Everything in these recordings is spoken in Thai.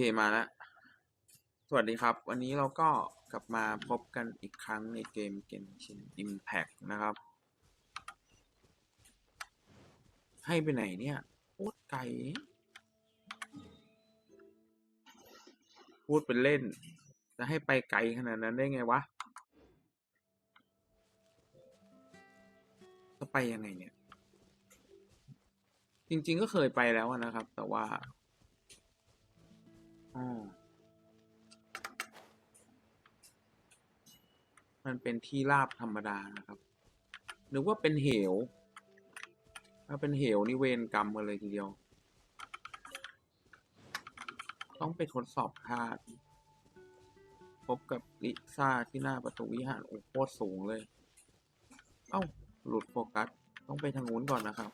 เคมาแล้ว สวัสดีครับ วันนี้เราก็กลับมาพบกันอีกครั้งในเกม Genshin Impact นะครับ ให้ไปไหนเนี่ยพูดไกลพูดเป็นเล่น จะให้ไปไกลขนาดนั้นได้ไงวะ จะไปยังไงเนี่ย จริงๆก็เคยไปแล้วนะครับ แต่ว่า มันเป็นที่ราบธรรมดานะครับนึกว่าเป็นเหว ถ้าเป็นเหวนี่เวรกรรมกันเลยทีเดียว ต้องไปทดสอบธาตุพบกับลิซ่าที่หน้าประตูวิหารโอ้โคตรสูงเลย เอ้า หลุดโฟกัส ต้องไปทางนู้นก่อนนะครับ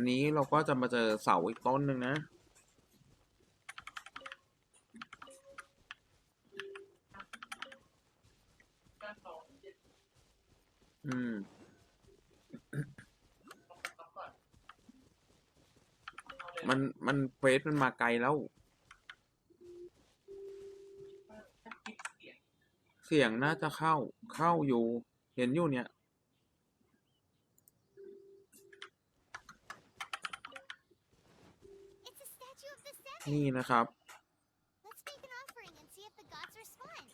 อันนี้เราก็จะมาเจอเสาอีกต้นหนึ่งนะ อืม มัน มันเฟสมันมาไกลแล้ว เสียงน่าจะเข้า เข้าอยู่ เห็นอยู่เนี่ย It's a statue of the seven. นี่นะครับ Let's make an offering and see if the gods respond.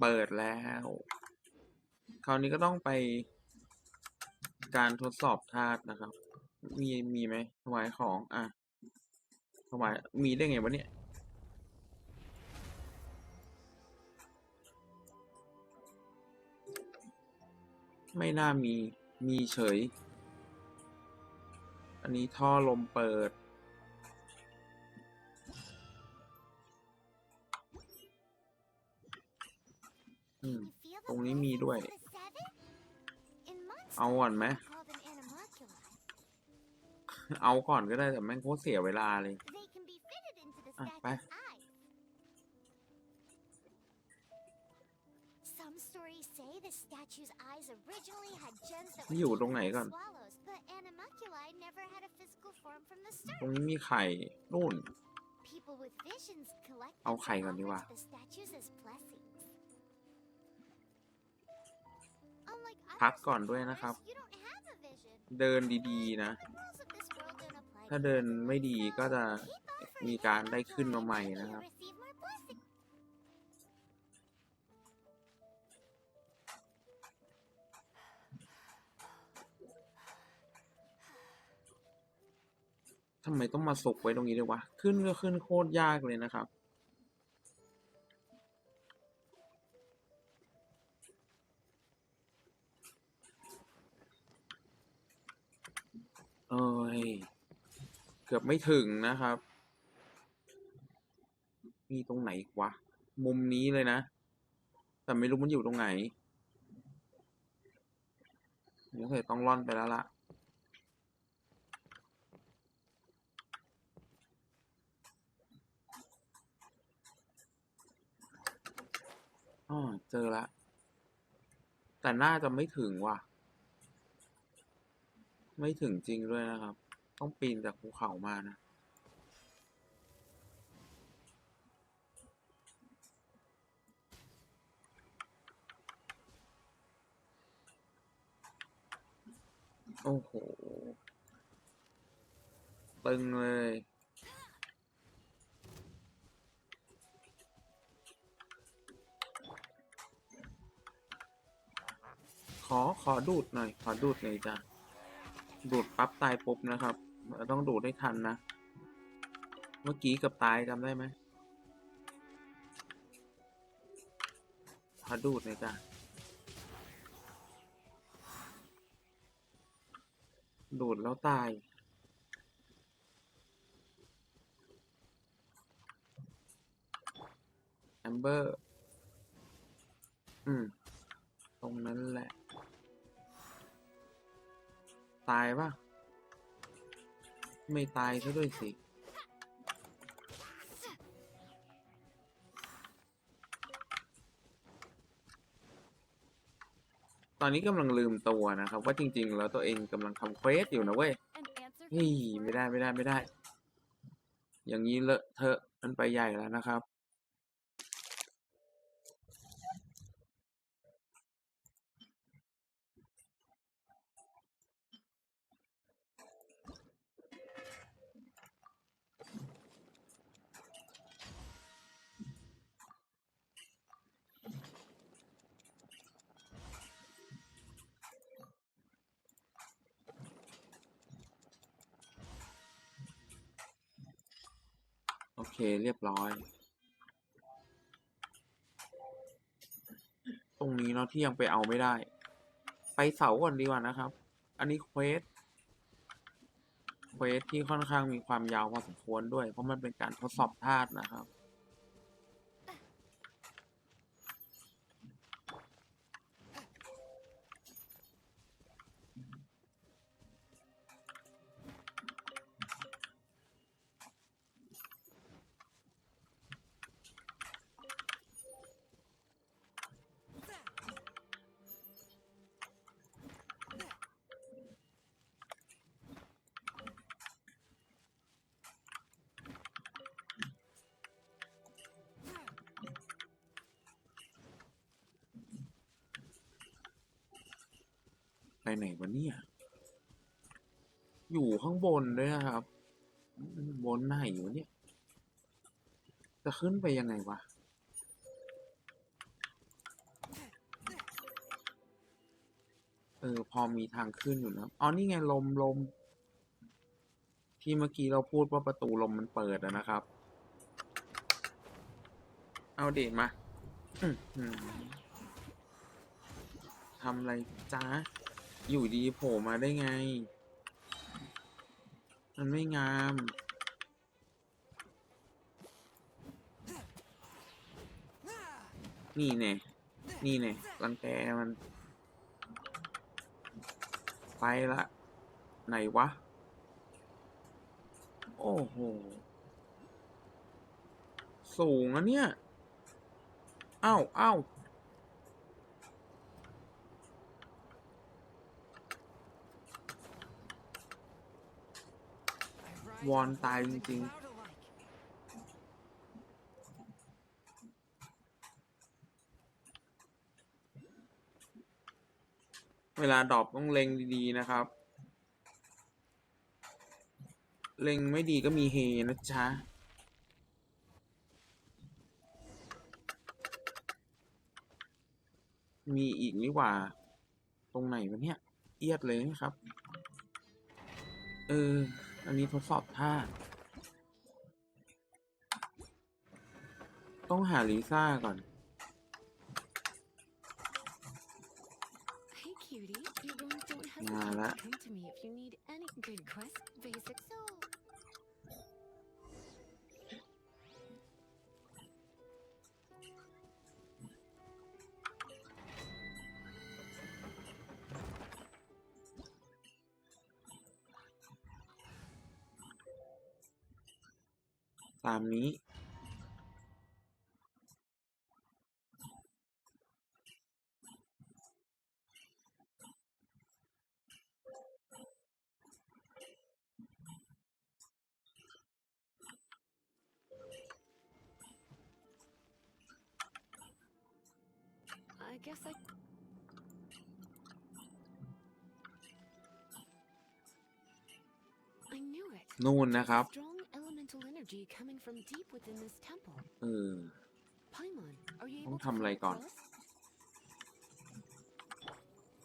เปิดแล้ว คราวนี้ก็ต้องไปการทดสอบธาตุนะครับ มีมีไหมถวายของ อะถวายมีได้ไงวะเนี่ยไม่น่ามี มีเฉย อันนี้ท่อลมเปิดอืม You feel ตรง the นี้มีด้วย blessings of the seven? In Munster, เอาก่อนไหม we call them animalculi. เอาก่อนก็ได้แต่แม่งโคตรเสียเวลาเลย They can be fitted into the Ah, statue's bye. eyes. Some stories say the statue's eyes originally had gems that นี่ were อยู่ deeper ตรงไหน than ก่อน ตรง start. นี้มีไข่นู่น People with visions collect เอา them ไข่ and ก่อนดีก offer ว่า to the statues as blessings. Unlike พัก other ก่อนด้วยนะครับ scholars, you don't have a vision. เดินดีๆนะ The rules of this world don't apply ถ้า to เดิน you, ไม่ดี so ก็จะ keep มี offering การได้ animalculi ขึ้นมาใหม่ until นะ you ครับำไมต้องมาสุกไว้ตรงนี้ด้วยวะ ขึ้นก็ขึ้นโคตรยากเลยนะครับ เอ้ย เกือบไม่ถึงนะครับ มีตรงไหนกวะ มุมนี้เลยนะ แต่ไม่รู้มันอยู่ตรงไหนเดี๋ยวเคยต้องล่อนไปแล้วล่ะ อ๋อเจอละแต่น่าจะไม่ถึงว่ะ ไม่ถึงจริงด้วยนะครับ ต้องปีนจากภูเขามานะ โอ้โห ตึงเลย อขอดูดหน่อย ขอดูดหน่อยจ้ะดูดปั๊บตายปุ๊บนะครับเราต้องดูดให้ทันนะ เมื่อกี้กับตายจำได้ไหมขอดูดหน่อยจ้ะดูดแล้วตาย แอมเบอร์ อืม ตรงนั้นแหละ ตายปะไม่ตายซะด้วยสิ ตอนนี้กำลังลืมตัวนะครับ ว่าจริง ๆ แล้วตัวเองกำลังทำเควสอยู่นะเว้ย An answer เฮ้ยไม่ได้ไม่ได้ไม่ได้ อย่างนี้เลอะเทอะมันไปใหญ่แล้วนะครับ เรียบร้อย ตรงนี้เนาะที่ยังไปเอาไม่ได้ ไปเสาก่อนดีกว่านะครับ อันนี้เควสเควสที่ค่อนข้างมีความยาวพอสมควรด้วย เพราะมันเป็นการทดสอบธาตุนะครับ ไปไหนวะเนี่ย อยู่ข้างบนด้วยนะครับ บนไหนอยู่เนี่ย จะขึ้นไปยังไงวะ เออ พอมีทางขึ้นอยู่นะ อ๋อ นี่ไงลมลม ที่เมื่อกี้เราพูดว่าประตูลมมันเปิดอะนะครับ เอาเดทมาทำอะไรจ้า อยู่ดีโผล่มาได้ไง มันไม่งาม นี่แน่นี่แน่รังแกมัน ไปละ ไหนวะ โอ้โห สูงอะเนี่ย อ้าวอ้าว วอนตายจริงๆ เวลาดรอปต้องเล็งดีๆนะครับ เล็งไม่ดีก็มีเฮนะจ๊ะมีอีกนี่หว่า ตรงไหนวะเนี่ย เอียดเลยนะครับ เออ อันนี้ทดสอบท่า ต้องหาลิซ่าก่อน Hey, cutie. You really don't Nah, hesitate that- to come to me if you need any good quest basics. So, ตามนี้ I guess I. I knew it. นู่นนะครับ Strong elemental energy coming from deep within this temple. เออ Paimon, are you ต้อง able to ทำอะไร come ก่อน close?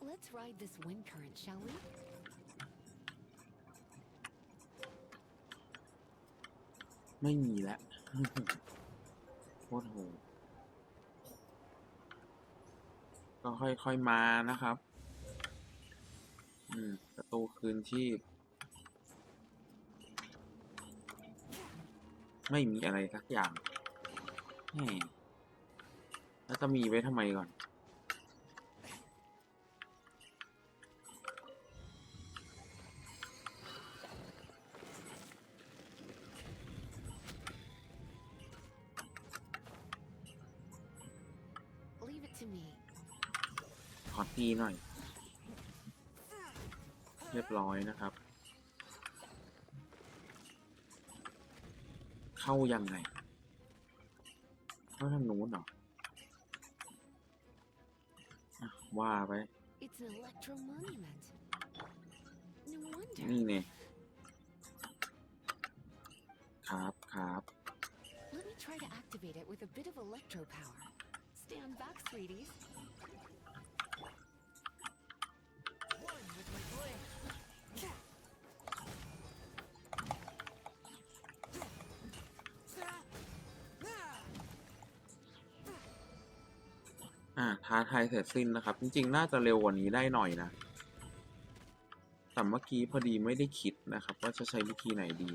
Let's ride this wind current, shall we? ไม่มีแล้ว โคตรโหดก็ค่อยๆมานะครับ อืมประตูคืนชีพ ไม่มีอะไรสักอย่างแล้วจะมีไว้ทำไมก่อน ขอตีหน่อย เรียบร้อยนะครับ เข้ายังไง เข้าทางนู้นเหรออะว่าไป It's an electro monument. No wonder. นี่เนี่ยครับครับ Let me try to activate it with a bit of electro power. Stand back, sweeties. ท้าทายเสร็จสิ้นนะครับ จริงๆ น่าจะเร็วกว่านี้ได้หน่อยนะ แต่เมื่อกี้พอดีไม่ได้คิดนะครับ ว่าจะใช้วิธีไหนดี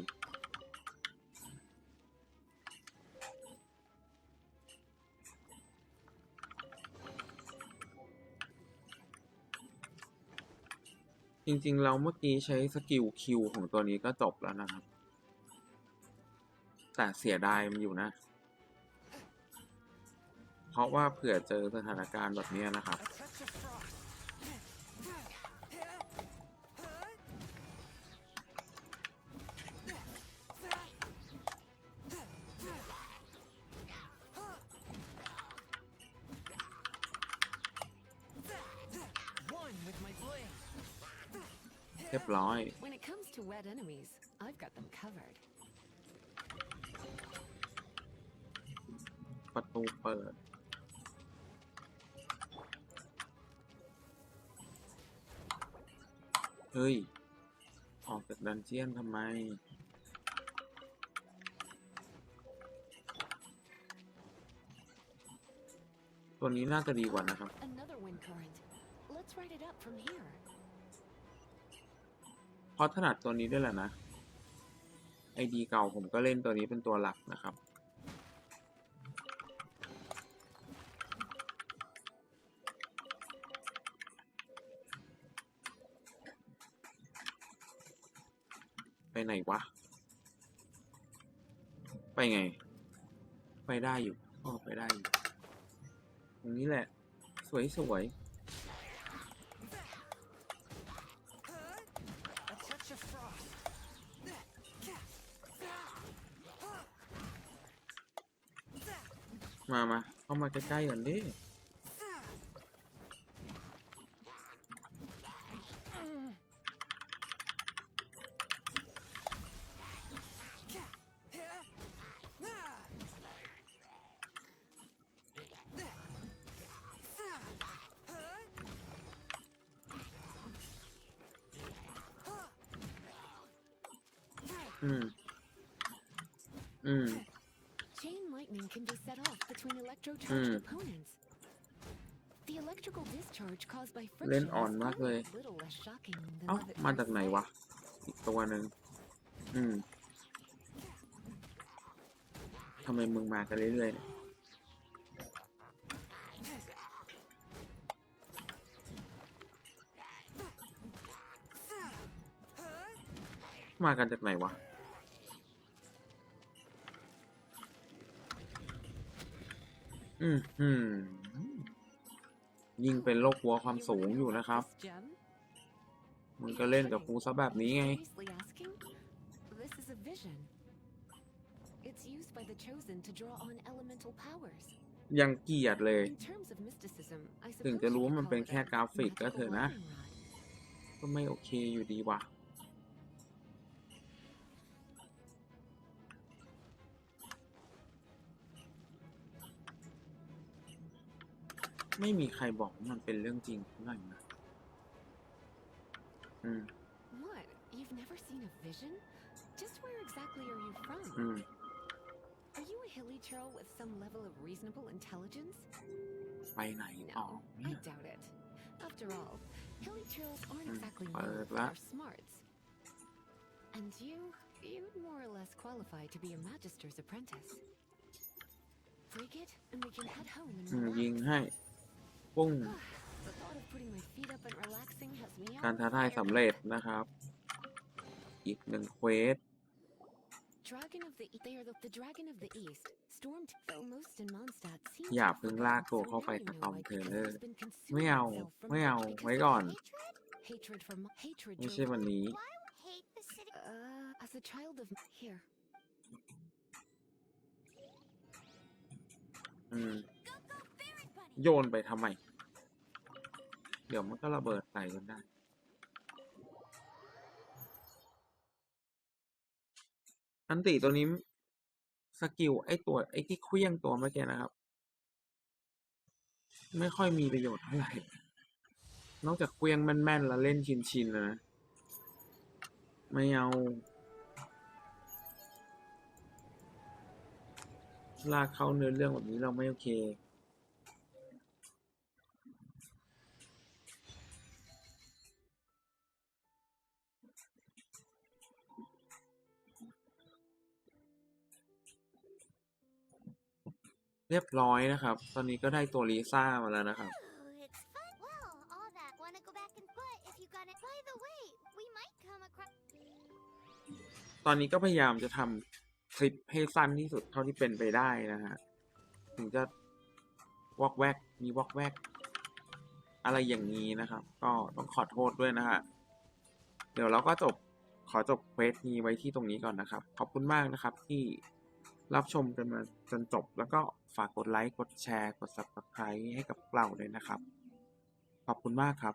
จริงๆ เราเมื่อกี้ใช้สกิลคิวของตัวนี้ก็จบแล้วนะครับ แต่เสียดายมันอยู่นะ เพราะว่าเผื่อเจอสถานการณ์แบบเนี้ยนะครับ A touch of frost. One with my blade. เรียบร้อย When it comes to wet enemies, I've got them covered. ประตูเปิด เฮ้ย ออกจากดันเจียนทำไม ตัวนี้น่าจะดีกว่านะครับ Another wind current. Let's ride it up from here. เพราะถนัดตัวนี้ด้วยแหละนะ ไอดีเก่าผมก็เล่นตัวนี้เป็นตัวหลักนะครับ ไปไง ไปได้อยู่อ๋อไปได้อยู่ตรงนี้แหละ สวยสวย A touch of frost. ๆมามาเข้ามาใกล้ๆกันดิ อืม อืม Chain lightning can be set off between electrocharged Hmm. opponents. The electrical discharge caused by เล่น friction อ่อน is มากเลย a little less shocking than เอ้า love at มา first จากไหน sight. วะอีกตัวหนึ่งอืมทำไมมึงมากันเรื่อยๆเนี่ยมากันจากไหนวะ อืมอืมยิงเป็นโรคหัวความสูงอยู่นะครับ This gem? มึงก็เล่นกับกูซะแบบนี้ไง Seriously asking? This is a vision. It's used by the chosen to draw on elemental powers. ยังเกลียดเลย In terms of mysticism, I ถึง suppose จะ you รู้ว่า could มัน call เป็น it แค่ a กราฟิกก็ magical เถอะนะ wiring rod. ก็ไม่โอเคอยู่ดีวะ ไม่มีใครบอกว่ามันเป็นเรื่องจริงเท่าไหร่นะอืม What? You've never seen a vision? Just where exactly are you from? Are you a hilly churl with some level of reasonable intelligence? ไปไหนต่อ No, เนี่ I ย doubt it. After all, hilly churls aren't exactly known smarts. And you, you'd more or less qualify to be a magister's apprentice. Break it, and we can head home and mm, relax. ปุ้ง The thought of putting my feet up and relaxing has me การ all ท้าทาย fired สำเร็จนะครับ อีกหนึ่งเควส up. dragon of the e- they are the, the dragon of the east. Stormed though most in Mondstadt seem อย่า to เพิ่ง focus ลาก on ตัวเข้า so ไป now you กับ know ตอม why เทรล because เลอร์ it's been consumed ไม่เอา itself from ไม่เอา because ไว้ of ก่อน Hatred? hatred for Mo- hatred ไม่ drove ใช่วันนี้ Why would hate the city? Uh, as a child of here. อืม โยนไปทำไม เดี๋ยวมันก็ระเบิดใส่กันได้ อันติตัวนี้สกิลไอตัวไอที่เคลี้ยงตัวเมื่อกี้นะครับ ไม่ค่อยมีประโยชน์เท่าไหร่ นอกจากเคลี้ยงแม่นๆแล้วเล่นชินๆนะ ไม่เอาลากเข้าเนื้อเรื่องแบบนี้เราไม่โอเค เรียบร้อยนะครับ ตอนนี้ก็ได้ตัวลิซ่ามาแล้วนะครับ Ooh, it's fun. Well, all that wanna go back and put if you got it. By the way, we might come across. ตอนนี้ก็พยายามจะทำคลิปให้สั้นที่สุดเท่าที่เป็นไปได้นะฮะ ถึงจะวอกแวก มีวอกแวก อะไรอย่างนี้นะครับ ก็ต้องขอโทษด้วยนะฮะ เดี๋ยวเราก็จบขอจบเควสนี้ไว้ที่ตรงนี้ก่อนนะครับ ขอบคุณมากนะครับที่ รับชมกันมาจนจบ แล้วก็ฝากกดไลค์ กดแชร์ กด subscribe ให้กับเราเลยนะครับ ขอบคุณมากครับ